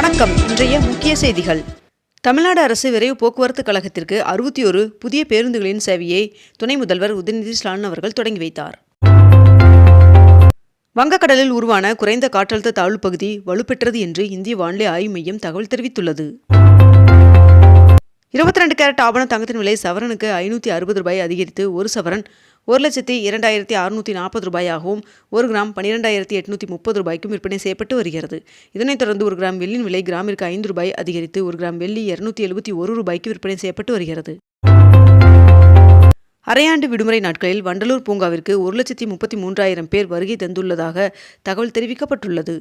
வணக்கம். இன்றைய முக்கிய செய்திகள். தமிழ்நாடு அரசு விரைவு போக்குவரத்து கழகத்திற்கு அறுபத்தி ஒரு புதிய பேருந்துகளின் சேவையை துணை முதல்வர் உதயநிதி ஸ்டாலின் அவர்கள் தொடங்கி வைத்தார். வங்கக்கடலில் உருவான குறைந்த காற்றழுத்த தாழ்வு பகுதி வலுப்பெற்றது என்று இந்திய வானிலை ஆய்வு மையம் தகவல் தெரிவித்துள்ளது. இருபத்தி ரெண்டு கேரட் ஆபண தங்கத்தின் விலை சவரனுக்கு ஐநூற்றி அறுபது ரூபாய் அதிகரித்து ஒரு சவரன் ஒரு லட்சத்தி இரண்டாயிரத்தி அறுநூற்றி நாற்பது ரூபாயாகவும் ஒரு கிராம் பன்னிரெண்டாயிரத்தி எட்நூற்றி முப்பது ரூபாய்க்கும் விற்பனை செய்யப்பட்டு வருகிறது. இதனைத் தொடர்ந்து ஒரு கிராம் வெள்ளியின் விலை கிராமிற்கு ஐந்து ரூபாய் அதிகரித்து ஒரு கிராம் வெள்ளி இருநூத்தி எழுபத்தி ஒரு ரூபாய்க்கு விற்பனை செய்யப்பட்டு வருகிறது. அரையாண்டு விடுமுறை நாட்களில் வண்டலூர் பூங்காவிற்கு ஒரு லட்சத்தி முப்பத்தி மூன்றாயிரம் பேர் வருகை தந்துள்ளதாக தகவல் தெரிவிக்கப்பட்டுள்ளது.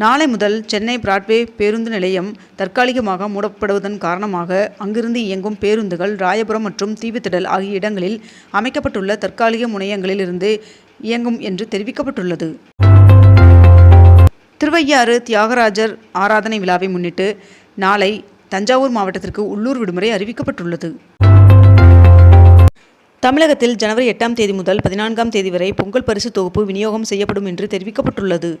நாளை முதல் சென்னை பிராட்வே பேருந்து நிலையம் தற்காலிகமாக மூடப்படுவதன் காரணமாக அங்கிருந்து இயங்கும் பேருந்துகள் ராயபுரம் மற்றும் தீவுத்திடல் ஆகிய இடங்களில் அமைக்கப்பட்டுள்ள தற்காலிக முனையங்களில் இருந்து இயங்கும் என்று தெரிவிக்கப்பட்டுள்ளது. திருவையாறு தியாகராஜர் ஆராதனை விழாவை முன்னிட்டு நாளை தஞ்சாவூர் மாவட்டத்திற்கு உள்ளூர் விடுமுறை அறிவிக்கப்பட்டுள்ளது. தமிழகத்தில் ஜனவரி எட்டாம் தேதி முதல் பதினான்காம் தேதி வரை பொங்கல் பரிசு தொகுப்பு விநியோகம் செய்யப்படும் என்று தெரிவிக்கப்பட்டுள்ளது.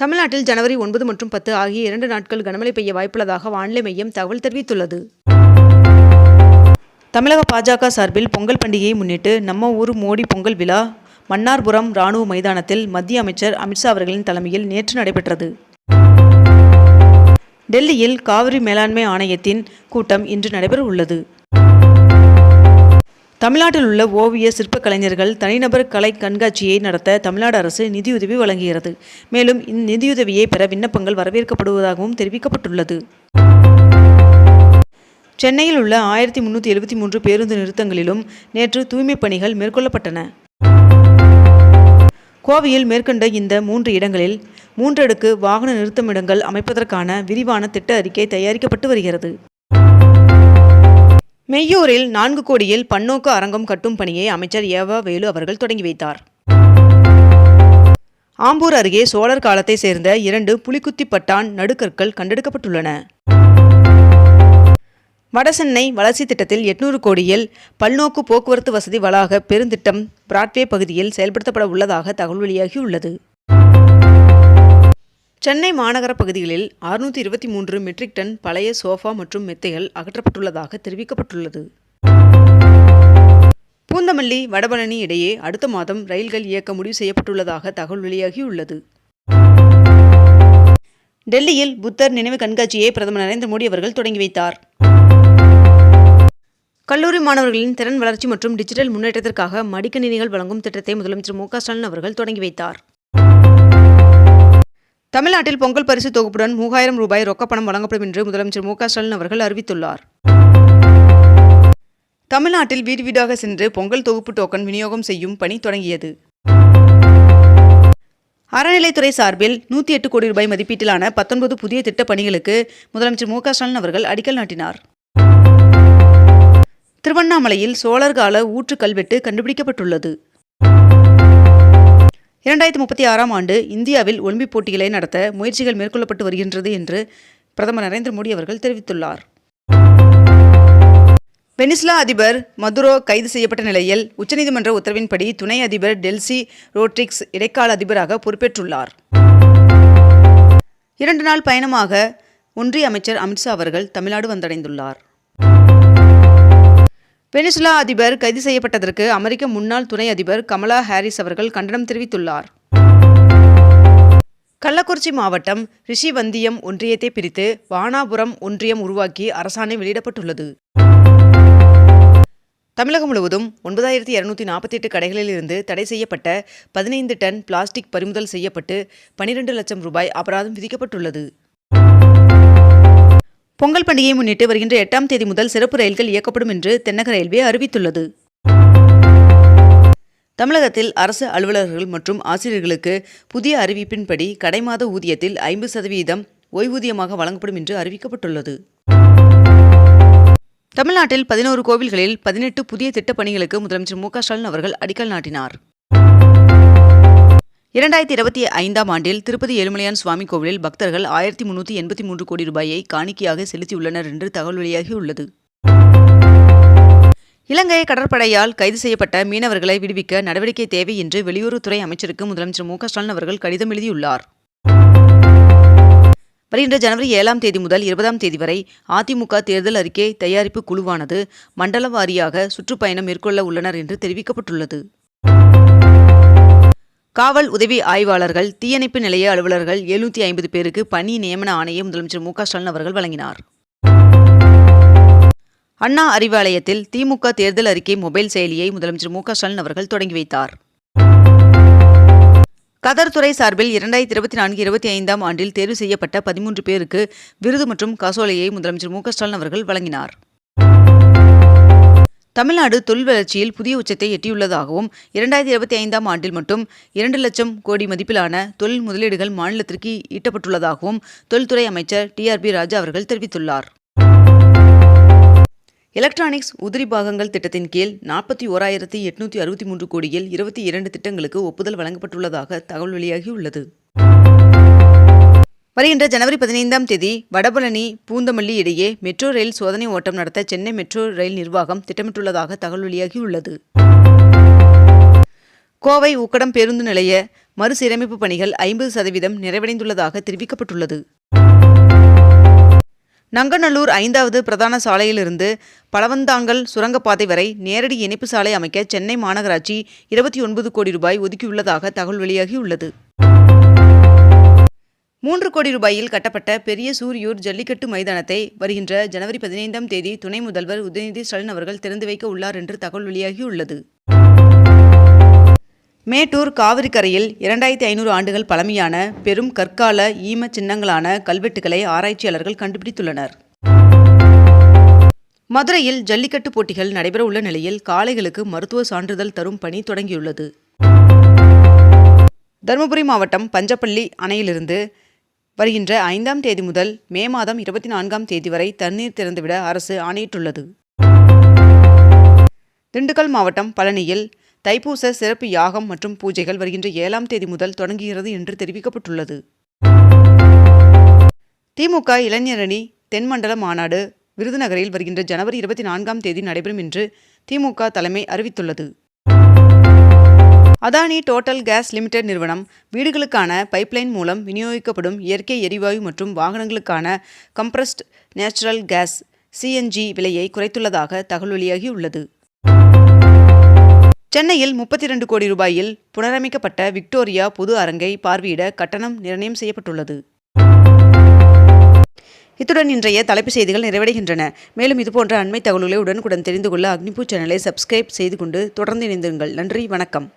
தமிழ்நாட்டில் ஜனவரி ஒன்பது மற்றும் பத்து ஆகிய இரண்டு நாட்கள் கனமழை பெய்ய வாய்ப்புள்ளதாக வானிலை மையம் தகவல் தெரிவித்துள்ளது. தமிழக பாஜக சார்பில் பொங்கல் பண்டிகையை முன்னிட்டு நம்ம ஊர் மோடி பொங்கல் விழா மன்னார்புரம் ராணுவ மைதானத்தில் மத்திய அமைச்சர் அமித்ஷா அவர்களின் தலைமையில் நேற்று நடைபெற்றது. டெல்லியில் காவிரி மேலாண்மை ஆணையத்தின் கூட்டம் இன்று நடைபெற உள்ளது தமிழ்நாட்டில் உள்ள ஓவிய சிற்ப கலைஞர்கள் தனிநபர் கலை கண்காட்சியை நடத்த தமிழ்நாடு அரசு நிதியுதவி வழங்குகிறது. மேலும் இந்நிதியுதவியை பெற விண்ணப்பங்கள் வரவேற்கப்படுவதாகவும் தெரிவிக்கப்பட்டுள்ளது. சென்னையில் உள்ள ஆயிரத்தி முன்னூற்றி எழுபத்தி மூன்று பேருந்து நிறுத்தங்களிலும் நேற்று தூய்மைப் பணிகள் மேற்கொள்ளப்பட்டன. கோவையில் மேற்கண்ட இந்த மூன்று இடங்களில் மூன்றடுக்கு வாகன நிறுத்தமிடங்கள் அமைப்பதற்கான விரிவான திட்ட அறிக்கை தயாரிக்கப்பட்டு வருகிறது. மெய்யூரில் நான்கு கோடியில் பன்னோக்கு அரங்கம் கட்டும் பணியை அமைச்சர் ஏவா வேலு அவர்கள் தொடங்கி வைத்தார். ஆம்பூர் அருகே சோழர் காலத்தை சேர்ந்த இரண்டு புலிக்குத்தி பட்டான் நடுக்கற்கள் கண்டெடுக்கப்பட்டுள்ளன. வடசென்னை வளர்ச்சி திட்டத்தில் எட்நூறு கோடியில் பல்நோக்கு போக்குவரத்து வசதி வளாக பெருந்திட்டம் பிராட்வே பகுதியில் செயல்படுத்தப்பட உள்ளதாக தகவல் வெளியாகியுள்ளது. சென்னை மாநகர பகுதிகளில் அறுநூற்றி இருபத்தி மூன்று மெட்ரிக் டன் பழைய சோஃபா மற்றும் மெத்தைகள் அகற்றப்பட்டுள்ளதாக தெரிவிக்கப்பட்டுள்ளது. பூந்தமல்லி வடபழனி இடையே அடுத்த மாதம் ரயில்கள் இயக்க முடிவு செய்யப்பட்டுள்ளதாக தகவல் வெளியாகியுள்ளது. டெல்லியில் புத்தர் நினைவு கண்காட்சியை பிரதமர் நரேந்திர மோடி அவர்கள் தொடங்கி வைத்தார். கல்லூரி மாணவர்களின் திறன் வளர்ச்சி மற்றும் டிஜிட்டல் முன்னேற்றத்திற்காக மடிக்கணினிகள் வழங்கும் திட்டத்தை முதலமைச்சர் மு ஸ்டாலின் அவர்கள் தொடங்கி வைத்தார். தமிழ்நாட்டில் பொங்கல் பரிசு தொகுப்புடன் மூவாயிரம் ரூபாய் ரொக்கப்பணம் வழங்கப்படும் என்று முதலமைச்சர் மு ஸ்டாலின் அவர்கள் அறிவித்துள்ளார். தமிழ்நாட்டில் வீடு வீடாக சென்று பொங்கல் தொகுப்பு டோக்கன் விநியோகம் செய்யும் பணி தொடங்கியது. அறநிலைத்துறை சார்பில் நூற்றி எட்டு கோடி ரூபாய் மதிப்பீட்டிலான பத்தொன்பது புதிய திட்ட பணிகளுக்கு முதலமைச்சர் மு ஸ்டாலின் அவர்கள் அடிக்கல் நாட்டினார். திருவண்ணாமலையில் சோழர் கால ஊற்று கல்வெட்டு கண்டுபிடிக்கப்பட்டுள்ளது. இரண்டாயிரத்தி முப்பத்தி ஆறாம் ஆண்டு இந்தியாவில் ஒலிம்பிக் போட்டிகளை நடத்த முயற்சிகள் மேற்கொள்ளப்பட்டு வருகின்றது என்று பிரதமர் நரேந்திர மோடி அவர்கள் தெரிவித்துள்ளார். வெனிஸ்லா அதிபர் மதுரோ கைது செய்யப்பட்ட நிலையில் உச்சநீதிமன்ற உத்தரவின்படி துணை அதிபர் டெல்சி ரோட்ரிக்ஸ் இடைக்கால அதிபராக பொறுப்பேற்றுள்ளார். இரண்டு நாள் பயணமாக ஒன்றிய அமைச்சர் அமித்ஷா அவர்கள் தமிழ்நாடு வந்தடைந்துள்ளார். வெனிசுலா அதிபர் கைது செய்யப்பட்டதற்கு அமெரிக்க முன்னாள் துணை அதிபர் கமலா ஹாரிஸ் அவர்கள் கண்டனம் தெரிவித்துள்ளார். கள்ளக்குறிச்சி மாவட்டம் ரிஷிவந்தியம் ஒன்றியத்தை பிரித்து வானாபுரம் ஒன்றியம் உருவாக்கி அரசாணை வெளியிடப்பட்டுள்ளது. தமிழகம் முழுவதும் ஒன்பதாயிரத்தி இருநூத்தி நாற்பத்தி எட்டு கடைகளில் இருந்து தடை செய்யப்பட்ட பதினைந்து டன் பிளாஸ்டிக் பறிமுதல் செய்யப்பட்டு பனிரெண்டு லட்சம் ரூபாய் அபராதம் விதிக்கப்பட்டுள்ளது. பொங்கல் பண்டிகையை முன்னிட்டு வருகின்ற எட்டாம் தேதி முதல் சிறப்பு ரயில்கள் இயக்கப்படும் என்று தென்னக ரயில்வே அறிவித்துள்ளது. தமிழகத்தில் அரசு அலுவலர்கள் மற்றும் ஆசிரியர்களுக்கு புதிய அறிவிப்பின்படி கடைமாத ஊதியத்தில் ஐம்பது சதவீதம் ஓய்வூதியமாக வழங்கப்படும் என்று அறிவிக்கப்பட்டுள்ளது. தமிழ்நாட்டில் பதினோரு கோவில்களில் பதினெட்டு புதிய திட்டப்பணிகளுக்கு முதலமைச்சர் மு ஸ்டாலின் அவர்கள் அடிக்கல் நாட்டினார். இரண்டாயிரத்தி இருபத்தி ஐந்தாம் ஆண்டில் திருப்பதி ஏழுமலையான் சுவாமி கோவிலில் பக்தர்கள் ஆயிரத்தி முன்னூற்றி எண்பத்தி மூன்று கோடி ரூபாயை காணிக்கையாக செலுத்தியுள்ளனர் என்று தகவல் வெளியாகியுள்ளது இலங்கை கடற்படையால் கைது செய்யப்பட்ட மீனவர்களை விடுவிக்க நடவடிக்கை தேவை என்று வெளியுறவுத்துறை அமைச்சருக்கு முதலமைச்சர் மு ஸ்டாலின் அவர்கள் கடிதம் எழுதியுள்ளார். வருகின்ற ஜனவரி ஏழாம் தேதி முதல் இருபதாம் தேதி வரை அதிமுக தேர்தல் அறிக்கை தயாரிப்பு குழுவானது மண்டல வாரியாக சுற்றுப்பயணம் மேற்கொள்ள உள்ளனர் என்று தெரிவிக்கப்பட்டுள்ளது. காவல் உதவி ஆய்வாளர்கள் தீயணைப்பு நிலைய அலுவலர்கள் எழுநூற்றி ஐம்பது பேருக்கு பணி நியமன ஆணையை முதலமைச்சர் மு க ஸ்டாலின் அவர்கள் வழங்கினார். அண்ணா அறிவாலயத்தில் திமுக தேர்தல் அறிக்கை மொபைல் செயலியை முதலமைச்சர் மு க ஸ்டாலின் அவர்கள் தொடங்கி வைத்தார். கதர்துறை சார்பில் இரண்டாயிரத்தி இருபத்தி நான்கு இருபத்தி ஐந்தாம் ஆண்டில் தேர்வு செய்யப்பட்ட பதிமூன்று பேருக்கு விருது மற்றும் காசோலையை முதலமைச்சர் மு க ஸ்டாலின் அவர்கள் வழங்கினார். தமிழ்நாடு தொழில் வளர்ச்சியில் புதிய உச்சத்தை எட்டியுள்ளதாகவும் இரண்டாயிரத்தி இருபத்தி ஐந்தாம் ஆண்டில் மட்டும் இரண்டு லட்சம் கோடி மதிப்பிலான தொழில் முதலீடுகள் மாநிலத்திற்கு ஈட்டப்பட்டுள்ளதாகவும் தொழில்துறை அமைச்சர் டிஆர்பி ராஜா அவர்கள் தெரிவித்துள்ளார். எலக்ட்ரானிக்ஸ் உதிரி பாகங்கள் திட்டத்தின் கீழ் நாற்பத்தி ஓராயிரத்தி எட்நூற்றி அறுபத்தி மூன்று கோடியில் இருபத்தி இரண்டு திட்டங்களுக்கு ஒப்புதல் வழங்கப்பட்டுள்ளதாக தகவல் வெளியாகியுள்ளது. வருகின்ற ஜனவரி பதினைந்தாம் தேதி வடபழனி பூந்தமல்லி இடையே மெட்ரோ ரயில் சோதனை ஓட்டம் நடத்த சென்னை மெட்ரோ ரயில் நிர்வாகம் திட்டமிட்டுள்ளதாக தகவல் வெளியாகியுள்ளது. கோவை உக்கடம் பேருந்து நிலைய மறுசீரமைப்பு பணிகள் ஐம்பது சதவீதம் நிறைவடைந்துள்ளதாக தெரிவிக்கப்பட்டுள்ளது. நங்கநல்லூர் ஐந்தாவது பிரதான சாலையிலிருந்து பழவந்தாங்கல் சுரங்கப்பாதை வரை நேரடி இணைப்பு சாலை அமைக்க சென்னை மாநகராட்சி இருபத்தி ஒன்பது கோடி ரூபாய் ஒதுக்கியுள்ளதாக தகவல் வெளியாகியுள்ளது. மூன்று கோடி ரூபாயில் கட்டப்பட்ட பெரிய சூரியூர் ஜல்லிக்கட்டு மைதானத்தை வருகின்ற ஜனவரி பதினைந்தாம் தேதி துணை முதல்வர் உதயநிதி ஸ்டாலின் அவர்கள் திறந்து வைக்க உள்ளார் என்று தகவல் வெளியாகியுள்ளது. மேட்டூர் காவிரிக்கரையில் இரண்டாயிரத்தி ஐநூறு ஆண்டுகள் பழமையான பெரும் கற்கால ஈம சின்னங்களான கல்வெட்டுகளை ஆராய்ச்சியாளர்கள் கண்டுபிடித்துள்ளனர். மதுரையில் ஜல்லிக்கட்டு போட்டிகள் நடைபெற உள்ள நிலையில் காளைகளுக்கு மருத்துவ சான்றிதழ் தரும் பணி தொடங்கியுள்ளது. தருமபுரி மாவட்டம் பஞ்சப்பள்ளி அணையிலிருந்து வருகின்ற ஐந்தாம் தேதி முதல் மே மாதம் இருபத்தி நான்காம் தேதி வரை தண்ணீர் திறந்துவிட அரசு ஆணையிட்டுள்ளது. திண்டுக்கல் மாவட்டம் பழனியில் தைப்பூச சிறப்பு யாகம் மற்றும் பூஜைகள் வருகின்ற ஏழாம் தேதி முதல் தொடங்குகிறது என்று தெரிவிக்கப்பட்டுள்ளது. திமுக இளைஞரணி தென்மண்டல மாநாடு விருதுநகரில் வருகின்ற ஜனவரி இருபத்தி நான்காம் தேதி நடைபெறும் என்று திமுக தலைமை அறிவித்துள்ளது. அதானி டோட்டல் கேஸ் லிமிடெட் நிறுவனம் வீடுகளுக்கான பைப்லைன் மூலம் விநியோகிக்கப்படும் இயற்கை எரிவாயு மற்றும் வாகனங்களுக்கான கம்ப்ரஸ்ட் நேச்சுரல் கேஸ் சிஎன்ஜி விலையை குறைத்துள்ளதாக தகவல் வெளியாகியுள்ளது. சென்னையில் முப்பத்தி இரண்டு கோடி ரூபாயில் புனரமைக்கப்பட்ட விக்டோரியா பொது அரங்கை பார்வையிட கட்டணம் நிர்ணயம் செய்யப்பட்டுள்ளது. இத்துடன் இன்றைய தலைப்பு செய்திகள் நிறைவடைகின்றன. மேலும் இதுபோன்ற அண்மை தகவல்களை உடனுக்குடன் தெரிந்து கொள்ள அக்னிபூ சேனலை சப்ஸ்கிரைப் செய்து கொண்டு தொடர்ந்து இணைந்திருங்கள். நன்றி வணக்கம்.